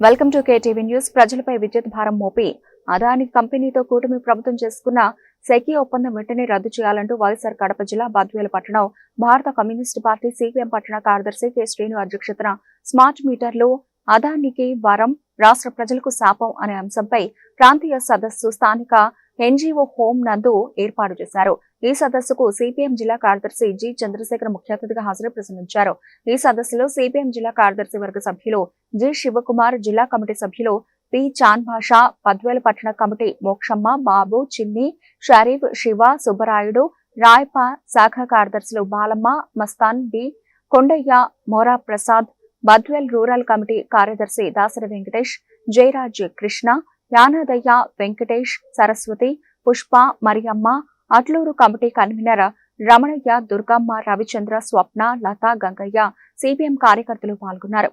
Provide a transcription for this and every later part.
Welcome to KTV news. ప్రజలపై విద్యుత్ భారం మోపి అదాని కంపెనీతో కూటమి ప్రభుత్వం చేసుకున్న సెకీ ఒప్పందం వెంటనే రద్దు చేయాలంటూ వైఎస్ఆర్ కడప జిల్లా బద్వేల పట్టణం భారత కమ్యూనిస్టు పార్టీ సిపిఎం పట్టణ కార్యదర్శి కె. శ్రీను అధ్యక్షతన స్మార్ట్ మీటర్లు అదానికి వరం రాష్ట్ర ప్రజలకు శాపం అనే అంశంపై ప్రాంతీయ సదస్సు స్థానిక ఎన్జీఓ హోం నందు ఏర్పాటు చేశారు. ఈ సదస్సుకు సిపిఎం జిల్లా కార్యదర్శి జి చంద్రశేఖర్ ముఖ్య అతిథిగా హాజరై ప్రసంగించారు. ఈ సదస్సులో సిపిఎం జిల్లా కార్యదర్శి వర్గ సభ్యులు జి శివకుమార్ జిల్లా కమిటీ సభ్యులు పి చాంద్ భాషా పద్వేల పట్టణ కమిటీ మోక్షమ్మ బాబు చిన్ని షరీఫ్ శివ సుబ్బరాయుడు రాయప శాఖ కార్యదర్శులు Balamma Mastan B Kondaiah Mora Prasad Badvel rural committee కార్యదర్శి Dasari Venkatesh Jayaraj Krishna Yanadaiah Venkatesh Saraswathi Pushpa Mariyamma Atlur committee convener Ramanaiah Durgamma Ravichandra Swapna Latha Gangaiah CPM కార్యకర్తలు పాల్గొన్నారు.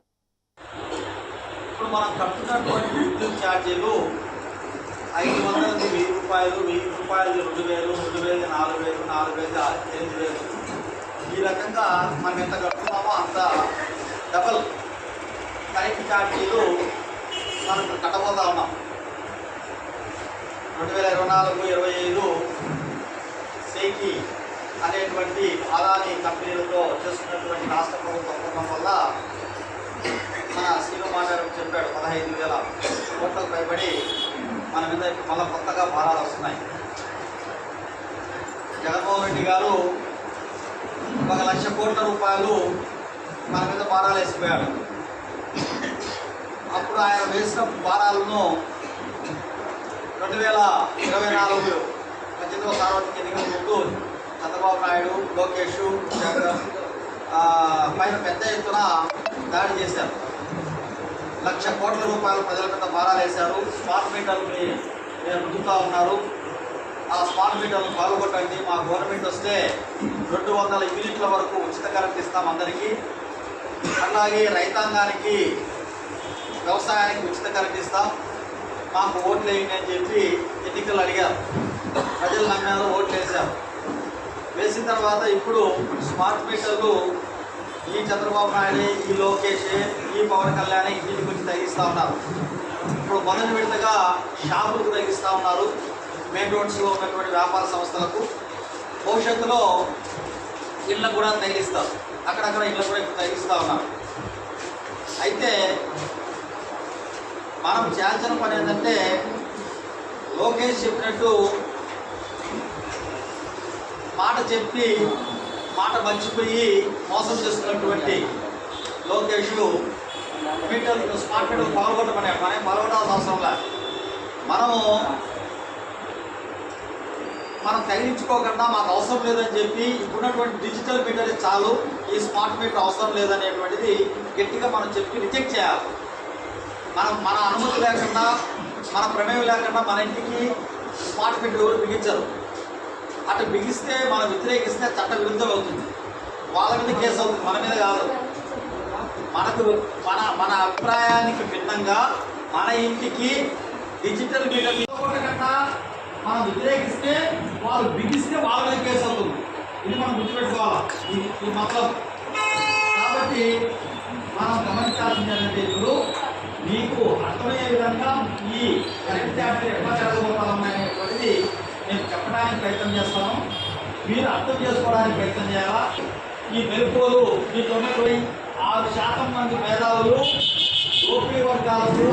ఐదు వెయ్యి రూపాయలు వెయ్యి రూపాయలు రెండు వేలు రెండు వేలు నాలుగు వేలు నాలుగు వేలు ఎనిమిది వేలు. ఈ రకంగా మనం ఎంత కట్టుతున్నామో అంత డబల్ కరెంట్ ఛార్జీలు మనం కట్టబోతా ఉన్నాం. రెండు వేల ఇరవై నాలుగు ఇరవై ఐదు సేకి అనేటువంటి ఆదాని కంపెనీలతో చేస్తున్నటువంటి రాష్ట్ర ప్రభుత్వ ఒప్పందం వల్ల మన శ్రీను గారు చెప్పాడు పదహైదు వేల కోట్లకు పైబడి మన మీద మళ్ళీ కొత్తగా భారాలు వస్తున్నాయి. జగన్మోహన్ రెడ్డి గారు ఒక లక్ష కోట్ల రూపాయలు మన మీద భారాలు వేసిపోయాడు. అప్పుడు ఆయన వేసిన భారాలను రెండు వేల ఇరవై నాలుగు పద్దెనిమిదవ సార్వత్రిక ఎన్నికల ముందు చంద్రబాబు నాయుడు లోకేష్ జగన్ పైన పెద్ద ఎత్తున దాడి చేశారు. లక్ష కోట్ల రూపాయలు ప్రజల మీద భారాలు స్మార్ట్ మీటర్ని మీరు రుద్దుతూ ఉన్నారు. ఆ స్మార్ట్ మీటర్లు పాల్గొట్టండి. మా గవర్నమెంట్ వస్తే రెండు వందల యూనిట్ల వరకు ఉచిత కరెంట్ ఇస్తాం అందరికీ. అలాగే రైతాంగానికి వ్యవసాయానికి ఉచిత కరెంట్ ఇస్తాం. మాకు ఓట్లు వేయండి అని చెప్పి ఎన్నికలు అడిగారు ప్రజలు నమ్మారు ఓట్లు వేశారు. వేసిన తర్వాత ఇప్పుడు స్మార్ట్ మీటర్లు ఈ చంద్రబాబు నాయుడు ఈ లోకేష్ ఈ పవన్ కళ్యాణ్ ఇంటికి వచ్చి తగ్గిస్తూ ఉన్నారు. ఇప్పుడు మొదటి విడతగా షాపులకు తగ్గిస్తూ ఉన్నారు. మెయిన్ రోడ్స్లో ఉన్నటువంటి వ్యాపార సంస్థలకు. భవిష్యత్తులో ఇళ్ళకు కూడా తగిలిస్తారు అక్కడక్కడ ఇళ్ళకు కూడా ఇప్పుడు తగ్గిస్తూ ఉన్నారు. అయితే మనం చేయాల్సిన పని ఏంటంటే లోకేష్ చెప్పినట్టు మాట చెప్పి మాట మర్చిపోయి మోసం చేస్తున్నటువంటి లోకేష్ మీటర్ స్మార్ట్ మీటర్ పాల్గొట్టమని మనం పాల్గొనాల్సిన అవసరంలా మనము మనం తగ్గించుకోకుండా మాకు అవసరం లేదని చెప్పి ఇప్పుడున్నటువంటి డిజిటల్ మీటరే చాలు ఈ స్మార్ట్ మీటర్ అవసరం లేదనేటువంటిది గట్టిగా మనం చెప్పి రిజెక్ట్ చేయాలి. మనం మన అనుమతి లేకుండా మన ప్రమేయం లేకుండా మన ఇంటికి స్మార్ట్ మీటర్ ఎవరు బిగించరు. అటు బిగిస్తే మనం వ్యతిరేకిస్తే చట్ట విరుద్ధం అవుతుంది. వాళ్ళ మీద కేసు అవుతుంది మన మీద కాదు. మనకు మన మన అభిప్రాయానికి భిన్నంగా మన ఇంటికి డిజిటల్ మీటర్ కన్నా మనం వ్యతిరేకిస్తే వాళ్ళు బిగిస్తే వాళ్ళ మీద కేసు అవుతుంది. ఇది మనం గుర్తుపెట్టుకోవాలి. ఈ- ఈ మొత్తం. కాబట్టి మనం గమనించాల్సింది ఏంటంటే ఇప్పుడు మీకు అర్థమయ్యే విధంగా ఈ కరెంట్ ఛార్జీలు ఎట్లా జరగబోతామనేటువంటిది నేను చెప్పడానికి ప్రయత్నం చేస్తాను. మీరు అర్థం చేసుకోవడానికి ప్రయత్నం చేయాలా? ఈ మెరుపులు మీకు ఉన్నటువంటి ఆరు శాతం మంది మేధావులు దోపిడీ వర్గాలకు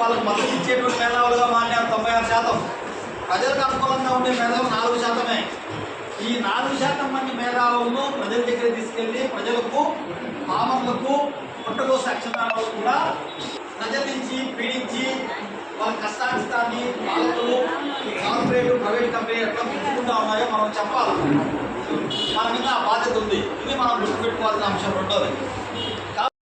వాళ్ళకు మద్దతు ఇచ్చేటువంటి మేధావులుగా మారినారు తొంభై ఆరు శాతం. ప్రజలకు అనుకూలంగా ఉండే మేధావులు నాలుగు శాతమే. ఈ నాలుగు శాతం మంది మేధావులను ప్రజల దగ్గర తీసుకెళ్ళి ప్రజలకు పామర్లకు పుట్టగోస అక్షరాలకు కూడా ప్రజల పీడించి వాళ్ళ కష్టానిస్తాన్ని పాలకులు కార్పొరేట్ ప్రైవేట్ కంపెనీ ఎట్లా పెంచుకుంటా ఉన్నాయో మనం చెప్పాలి. మన మీద ఆ బాధ్యత ఉంది. ఇది మనం గుర్తుపెట్టుకోవాల్సిన అంశం రెండోది.